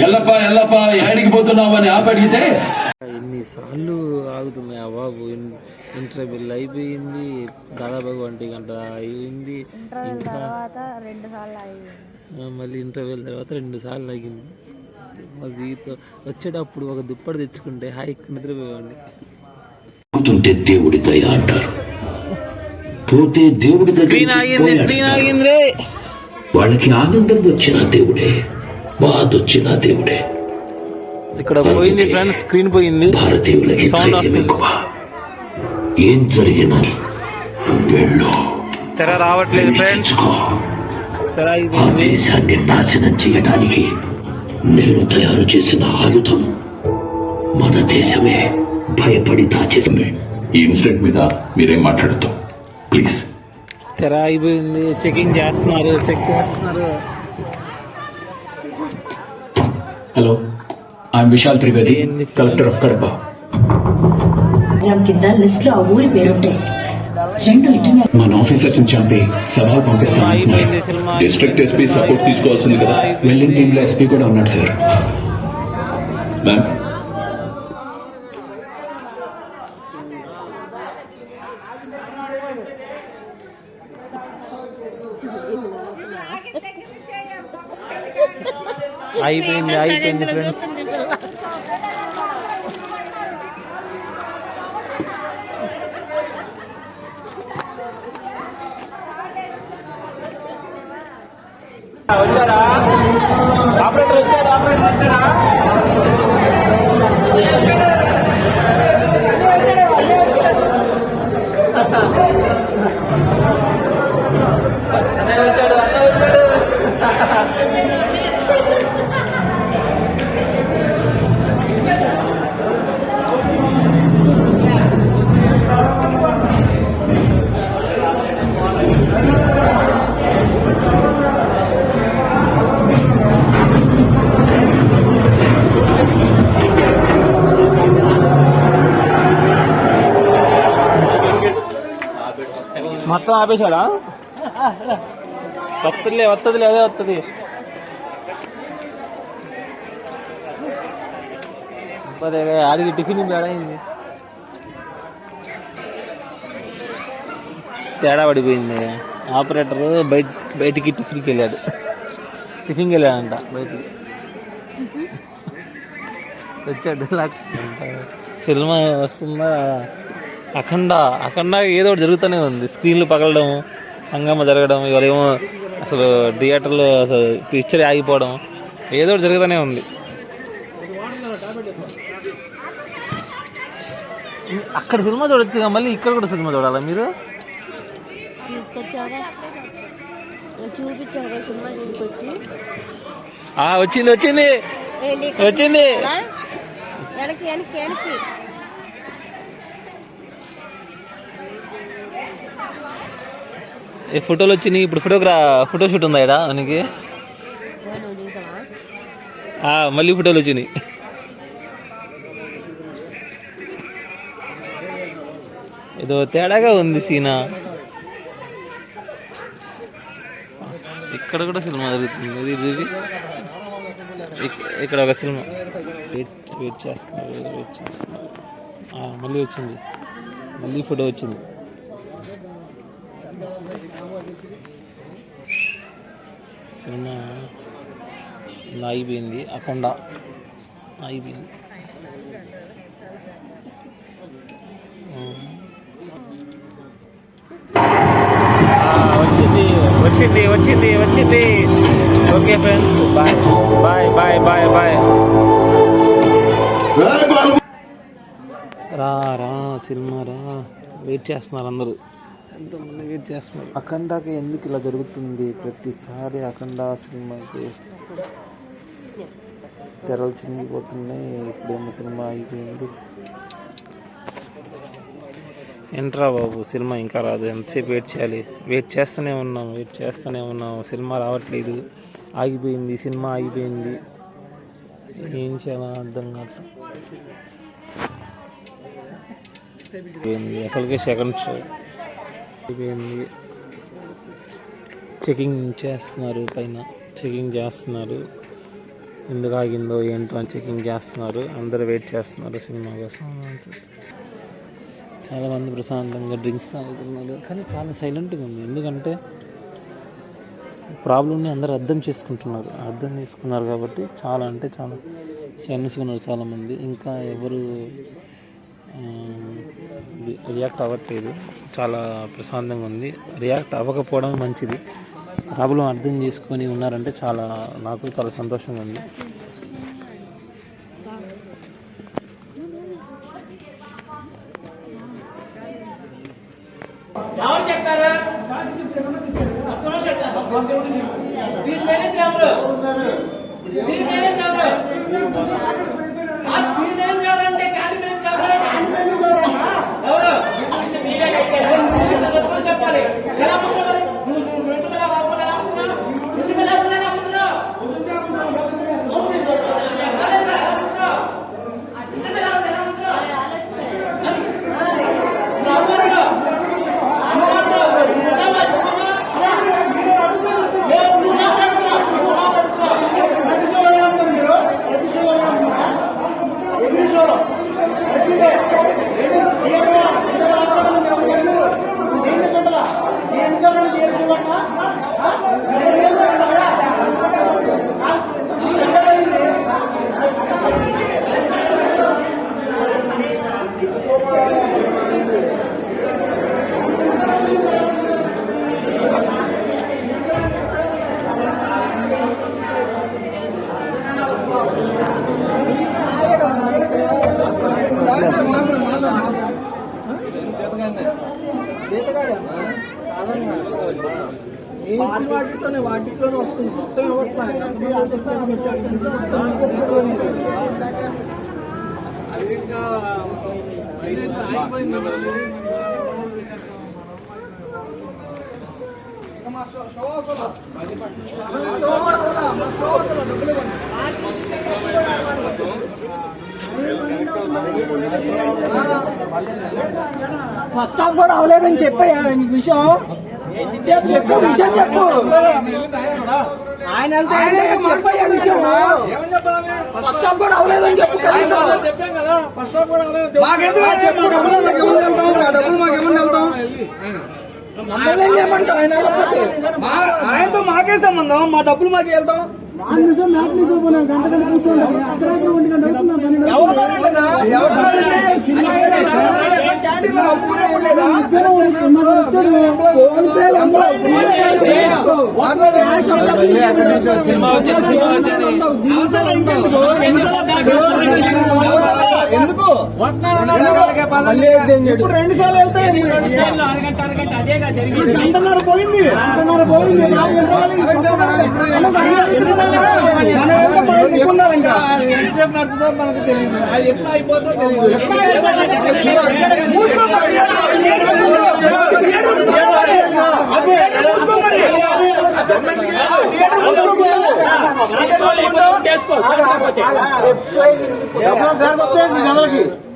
ఎల్లప్ప ఎల్లప్ప ఏడికి పోతున్నావు అని ఆపడిగితే ఎన్నిసార్లు ఆగుతుంది ఆ బాబు. ఇంటర్వ్యూల్ అయిపోయింది దాదాపు ఒంటి గంట అయింది ఇంకా తర్వాత రెండు సార్లు అయింది ఆ, మళ్ళీ ఇంటర్వ్యూల తర్వాత రెండు సార్లు ఆగింది. మా జీవితం వచ్చేటప్పుడు ఒక దుప్పటి తెచ్చుకుంటే హాయి నిద్రపోయేవాడిని. పోతుంటే దేవుడి దయ అంటారు. పోతే దేవుడి స్క్రీన్ ఆగింది. స్క్రీన్ ఆగింది వాళ్ళకి ఆనందం వచ్చిన దేవుడే. బాధ వచ్చిన దేవుడే. ఇక్కడ పోయింది ఫ్రెండ్స్ స్క్రీన్ పోయింది. భారతీయులకి ఏం జరిగినా వెళ్ళు. తెర రావట్లేదు ఫ్రెండ్స్ ఆ దేశాన్ని నాశనం చేయడానికి నేను తయారు చేసిన ఆయుధం మన దేశమే భయపడి దాచేసింది. ఈ ఇన్సిడెంట్ మీద మీరేం మాట్లాడుతాం. ప్లీజ్. తెర అయిపోయింది. చెకింగ్ చేస్తున్నారు. చెక్ చేస్తున్నారు. Hello I'm Vishal Trivedi collector of Kadapa programme కింద లిస్ట్లో ఆ ఊరి పేరుంటాయి. రెండు ఇంటర్నెట్ మన ఆఫీసర్స్ చంపి సవాల్ సినిమా డిస్ట్రిక్ట్ ఎస్పీ సపోర్ట్ తీసుకోవాల్సింది కదా. వెళ్ళిన టీంలో ఎస్పీ కూడా ఉన్నాడు సార్ మ్యామ్ అయిపోయింది అయిపోయింది ఫ్రెండ్స్ వచ్చారా ఆపరేటర్ వచ్చాడు ఆపరేటర్ వచ్చాడా ఆపేశాడా? వస్తుందిలే వస్తుందిలే అదే వస్తుంది ఆడికి టిఫిన్ తేడైంది తేడా పడిపోయింది. ఆపరేటర్ బయట బయటికి టిఫిన్కి వెళ్ళాడు. టిఫిన్కి వెళ్ళాడంట బయటికి. వచ్చాడు సినిమా వస్తుందా? అఖండ అఖండ ఏదో ఒకటి జరుగుతూనే ఉంది. స్క్రీన్లు పగలడం హంగామా జరగడం ఇవాళ ఏమో అసలు థియేటర్లో అసలు పిక్చర్ ఆగిపోవడం ఏదో ఒకటి జరుగుతూనే ఉంది. అక్కడ సినిమా చూడొచ్చు మళ్ళీ ఇక్కడ కూడా సినిమా చూడాలా మీరు? వచ్చింది వచ్చింది. వచ్చింది? వెనక్కి వెనక్కి వెనక్కి. ఈ ఫోటోలు వచ్చినాయి ఇప్పుడు ఫోటోగ్రా ఫోటో షూట్ ఉందా ఇక్కడ నీకు? మళ్ళీ ఫోటోలు వచ్చినాయి. ఏదో తేడాగా ఉంది సీనా. ఇక్కడ కూడా సినిమా జరుగుతుంది. ఇది ఇక్కడ ఒక సినిమా. వెయిట్ వెయిట్ చేస్తున్నారు వెయిట్ చేస్తున్నారు మళ్ళీ వచ్చింది. మళ్ళీ ఫోటో వచ్చింది. సినిమా ఆగిపోయింది అఖండ ఆగిపోయింది ఆ, వచ్చింది వచ్చింది వచ్చింది వచ్చింది. Okay friends bye bye bye bye bye. రా రా సినిమా రా. వెయిట్ చేస్తున్నారు అందరూ. ఎంతమంది వెయిట్ చేస్తున్నారు అఖండాకి ఎందుకు ఇలా జరుగుతుంది? ప్రతిసారి అఖండ సినిమాకి తెరలు చినిగిపోతున్నాయి. ఇప్పుడేమో సినిమా అయిపోయింది. ఏంట్రా బాబు సినిమా ఇంకా రాదు. ఎంతసేపు వెయిట్ చేయాలి? వెయిట్ చేస్తూనే ఉన్నాం వెయిట్ చేస్తూనే ఉన్నాం. సినిమా రావట్లేదు. ఆగిపోయింది సినిమా ఆగిపోయింది. ఏం చేయాలో అర్థం కావట్లేదు అసలుకే సెకండ్ షో. అయిపోయింది. చెకింగ్ చేస్తున్నారు పైన. చెకింగ్ చేస్తున్నారు. ఎందుకు ఆగిందో ఏంటో అని చెకింగ్ చేస్తున్నారు. అందరూ వెయిట్ చేస్తున్నారు సినిమా కోసం. చాలామంది ప్రశాంతంగా డ్రింక్స్ తాగుతున్నారు. కానీ చాలా సైలెంట్గా ఉంది. ఎందుకంటే ప్రాబ్లమ్ని అందరూ అర్థం చేసుకుంటున్నారు. అర్థం చేసుకున్నారు కాబట్టి చాలా అంటే చాలా. సైలెన్స్గా ఉన్నారు చాలామంది. ఇంకా ఎవరు రియాక్ట్ అవ్వట్లేదు. చాలా ప్రశాంతంగా ఉంది. రియాక్ట్ అవ్వకపోవడం మంచిది. ప్రాబ్లం అర్థం చేసుకొని ఉన్నారంటే చాలా నాకు చాలా సంతోషంగా ఉంది. করে వాటితోనే వాటితోనే వస్తుంది మొత్తం ఫస్ట్ హాఫ్ కూడా అవలేదని చెప్పాయా నీకు విషయం. చెప్పు చెప్పు విషయం చెప్పు. ఆయన విషయం. ఫస్ట్ హాఫ్ కూడా అవలేదని చెప్పు డబ్బులు వెళ్తాం? ఆయనతో మాకే సంబంధం. మా డబ్బులు మాకే వెళ్తాం? ఎవరు మాట్లాడినా? ఎవరు మాట్లాడినా? ఎందుకు ఇప్పుడు రెండు సార్లు వెళ్తే గంటన్నర పోయింది గంటన్నర పోయింది మనం వెళ్తే పది సెకండ్లు ఇంకా మూసుకో మరి.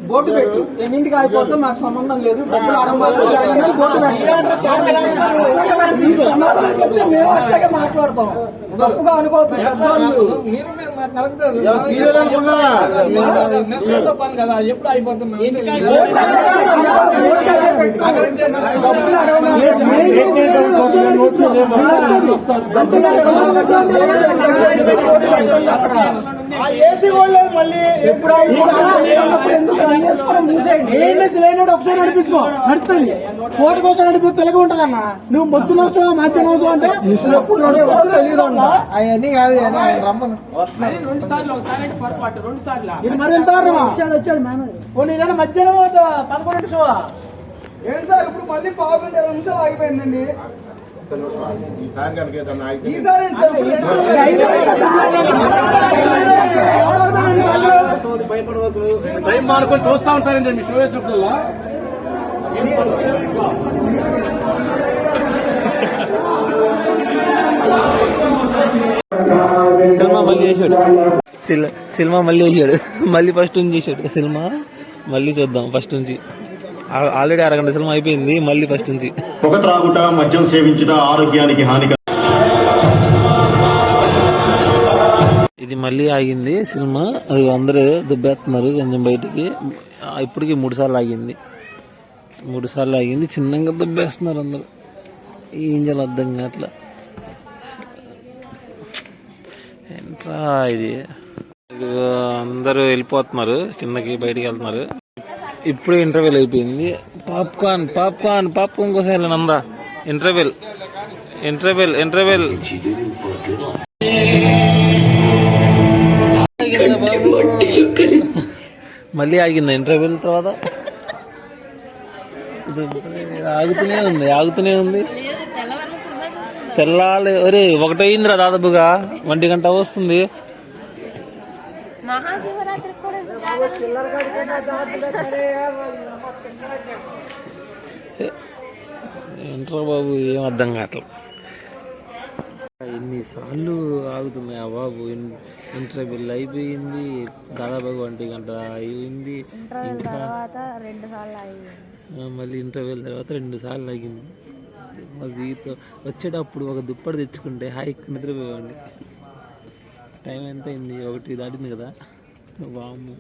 బోటు పెట్టు ఎన్నింటికి అయిపోతే మాకు సంబంధం లేదు డబ్బులు ఆడంబాలు బోటు పెట్టు సమాధానం చెప్తే మేము అట్లాగే మాట్లాడతాం తప్పుగా అనుకోవద్దు. డబ్బులు ఆ ఏసీ వాళ్ళు మళ్ళీ ఎప్పుడు లేనట్టు ఒకసారి నడిపించుకో. నడుస్తుంది. కోటి కోసం నడిపి తెలుగు ఉంటదన్న. నువ్వు మొత్తం నడుస్తావు మధ్య నడుస్తావు అంటే? అవన్నీ కాదు రమ్మను. మరి ఎంత వచ్చాడు వచ్చాడు మేనేజర్. మధ్యాహ్నం పదకొండు షో ఏంటి సార్ ఇప్పుడు మళ్ళీ పావు గంట ఇరవై నిమిషాలు ఆగిపోయిందండి. ఈసారి సార్లు ఆగిపోయింది. టైం మానుకొని చూస్తా ఉంటారండి మీ షో వేసినప్పుడల్లా. సినిమా మళ్ళీ చేశాడు. సిల్- సినిమా మళ్ళీ చేశాడు మళ్ళీ ఫస్ట్ నుంచి చేశాడు. సినిమా మళ్ళీ చూద్దాం ఫస్ట్ నుంచి. ఆల్రెడీ అరగంట సినిమా అయిపోయింది మళ్ళీ ఫస్ట్ నుంచి. పొగ త్రాగుట మద్యం సేవించుట ఆరోగ్యానికి హానికరం. ఇది మళ్ళీ ఆగింది సినిమా. అది అందరూ దుబ్బేస్తున్నారు కొంచెం బయటికి. ఇప్పటికి మూడు సార్లు ఆగింది. మూడు సార్లు ఆగింది. చిన్నగా దుబ్బేస్తున్నారు అందరూ. ఏం చేయాలి అర్థం కావట్లా. ఏంట్రా ఇది? అందరూ వెళ్ళిపోతున్నారు. కిందకి బయటికి వెళ్తున్నారు. ఇప్పుడు ఇంటర్వెల్ అయిపోయింది. పాప్కార్న్ పాప్కార్న్ పాప్కార్న్ కోసం వెళ్ళనందా ఇంటర్వెల్ ఇంటర్వెల్ ఇంటర్వెల్ మళ్ళీ ఆగింది ఇంటర్వెల్ తర్వాత? ఆగుతూనే ఉంది ఆగుతూనే ఉంది. తెల్లాలి ఒరే ఒకటైందిరా దాదాపుగా. ఒంటి గంట వస్తుంది. కూడా ఇంత ఏంట్రా బాబు ఏం అర్థం కావట్లేదు ఎన్నిసార్లు ఆగుతున్నాయి ఆ బాబు ఇంటర్వెల్ అయిపోయింది దాదాపుగా ఒంటి గంట అయింది ఇంకా మళ్ళీ ఇంటర్వెల్ తర్వాత రెండు సార్లు ఆగింది. మా జీవితం వచ్చేటప్పుడు ఒక దుప్పటి తెచ్చుకుంటే హాయి నిద్రపోయేవాడిని. టైం ఎంత అయింది? ఒకటి దాటింది కదా. వాము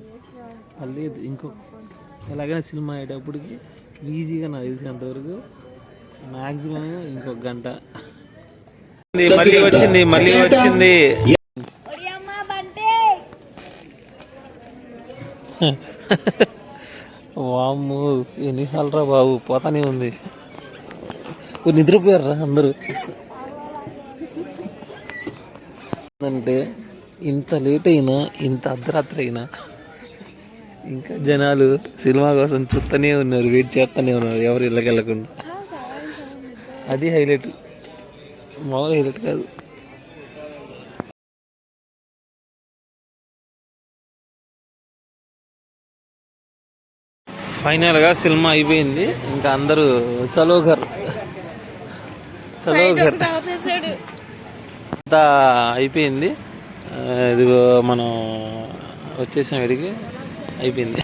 మళ్ళీ ఇంకో ఎలాగైనా సినిమా అయ్యేటప్పటికి ఈజీగా నాకు తెలిసినంతవరకు మ్యాక్సిమం ఇంకొక గంట. మళ్ళీ వచ్చింది మళ్ళీ వచ్చింది. వాము ఎన్నిసార్లు రా బాబు పోతానే ఉంది. నిద్రపోయారు అందరూ. అంటే ఇంత లేట్ అయినా ఇంత అర్ధరాత్రి అయినా ఇంకా జనాలు సినిమా కోసం చూస్తూనే ఉన్నారు వెయిట్ చేస్తూనే ఉన్నారు ఎవరు ఇళ్ళకి వెళ్ళకుండా అది హైలైట్ మామూలు హైలైట్ కాదు. ఫైనల్గా సినిమా అయిపోయింది. ఇంకా అందరూ చలో ఘర్ చలో ఘర్ అంతా అయిపోయింది. ఇదిగో మనం వచ్చేసాం ఇడికి అయిపోయింది.